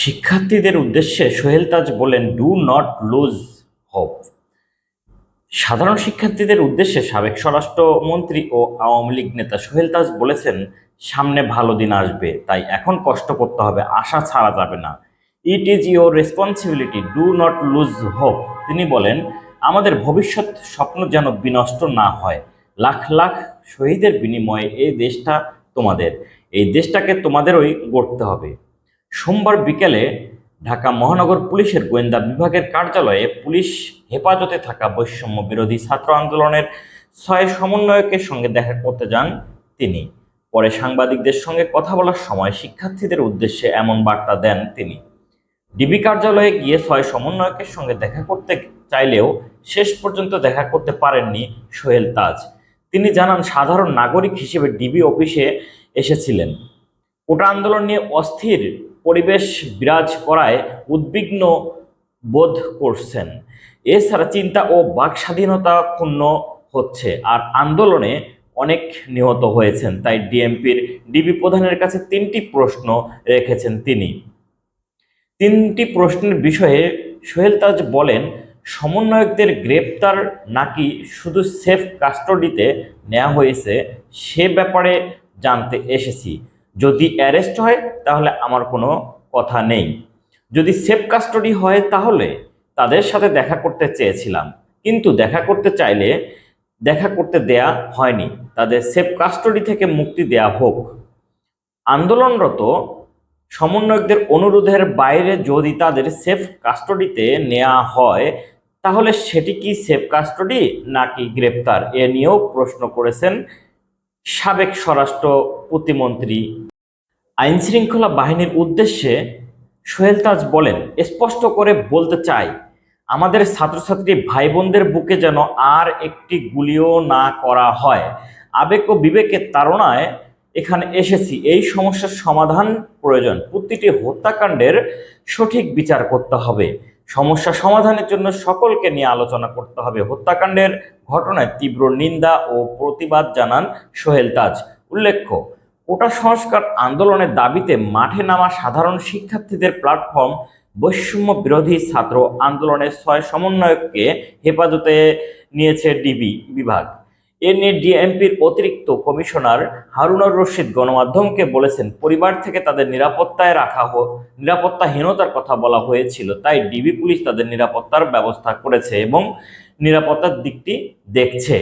শিক্ষার্থীদের উদ্দেশ্যে সোহেল তাজ বলেন ডু নট লুজ হোপ সাধারণ শিক্ষার্থীদের উদ্দেশ্যে সাবেক স্বরাষ্ট্রমন্ত্রী ও আওয়ামী লীগ নেতা সোহেল তাজ বলেছেন, সামনে ভালো দিন আসবে, তাই এখন কষ্ট করতে হবে, আশা ছাড়া যাবে না। It is your responsibility do not lose hope তিনি বলেন, আমাদের ভবিষ্যৎ স্বপ্ন যেন বিনষ্ট না হয়। লাখ লাখ শহীদের বিনিময়ে এই দেশটা তোমাদের। এই দেশটাকে তোমাদেরই গড়তে হবে। সোমবার বিকেলে ঢাকা মহানগর পুলিশের গোয়েন্দা বিভাগের কার্যালয়ে পুলিশ হেফাজতে থাকা বৈষম্য বিরোধী ছাত্র আন্দোলনের ছয় সমন্বয়কের সঙ্গে দেখা করতে যান তিনি। পরে সাংবাদিকদের সঙ্গে কথা বলার সময় শিক্ষার্থীদের উদ্দেশ্যে এমন বার্তা দেন তিনি। ডিবি কার্যালয়ে গিয়ে ছয় সমন্বয়কের সঙ্গে দেখা করতে চাইলেও শেষ পর্যন্ত দেখা করতে পারেননি সোহেল তাজ। তিনি জানান, সাধারণ নাগরিক হিসেবে ডিবি অফিসে এসেছিলেন। কোটা আন্দোলন নিয়ে অস্থির পরিবেশ বিরাজ করায় উদ্বিগ্ন বোধ করছেন। এছাড়া চিন্তা ও বাক স্বাধীনতা ক্ষুণ্ণ হচ্ছে আর আন্দোলনে অনেক নিহত হয়েছেন। তাই ডিএমপির ডিবি প্রধানের কাছে তিনটি প্রশ্ন রেখেছেন তিনি। তিনটি প্রশ্নের বিষয়ে সোহেল তাজ বলেন, সমন্বয়কদের গ্রেপ্তার নাকি শুধু সেফ কাস্টডিতে নেওয়া হয়েছে সে ব্যাপারে জানতে এসেছি। যদি অ্যারেস্ট হয়, তাহলে আমার কোনো কথা নেই। যদি সেফ কাস্টডি হয়, তাহলে তাদের সাথে দেখা করতে চেয়েছিলাম। কিন্তু দেখা করতে চাইলে দেখা করতে দেয়া হয়নি। তাদের সেফ কাস্টডি থেকে মুক্তি দেয়া হোক। আন্দোলনরত সমন্বয়কদের অনুরোধের বাইরে যদি তাদের সেফ কাস্টডিতে নেওয়া হয়, তাহলে সেটি কি সেফ কাস্টডি নাকি গ্রেপ্তার? এ নিয়েও প্রশ্ন করেছেন সাবেক স্বরাষ্ট্র প্রতিমন্ত্রী, আইন শৃঙ্খলা বাহিনীর উদ্দেশ্যে সোহেল তাজ বলেন, স্পষ্ট করে বলতে চাই, আমাদের ছাত্রছাত্রী ভাই বোনদের বুকে যেন আর একটি গুলিও না করা হয়। আবেগ ও বিবেকের তাড়নায় এখানে এসেছি। এই সমস্যার সমাধান প্রয়োজন। প্রতিটি হত্যাকাণ্ডের সঠিক বিচার করতে হবে। সমস্যা সমাধানের জন্য সকলকে নিয়ে আলোচনা করতে হবে। হত্যাকাণ্ডের ঘটনায় তীব্র নিন্দা ও প্রতিবাদ জানান সোহেল তাজ। উল্লেখ্য, কোটা সংস্কার আন্দোলনের দাবিতে মাঠে নামা সাধারণ শিক্ষার্থীদের প্ল্যাটফর্ম বৈষম্য বিরোধী ছাত্র আন্দোলনের ছয় সমন্বয়ককে হেফাজতে নিয়েছে ডিবি বিভাগ। এ নিয়ে ডিএমপির অতিরিক্ত কমিশনার হারুনুর রশিদ গণমাধ্যমকে বলেছেন, পরিবার থেকে তাদের নিরাপত্তায় রাখা হোক নিরাপত্তাহীনতার কথা বলা হয়েছিল, তাই ডিবি পুলিশ তাদের নিরাপত্তার ব্যবস্থা করেছে এবং নিরাপত্তার দিকটি দেখছে।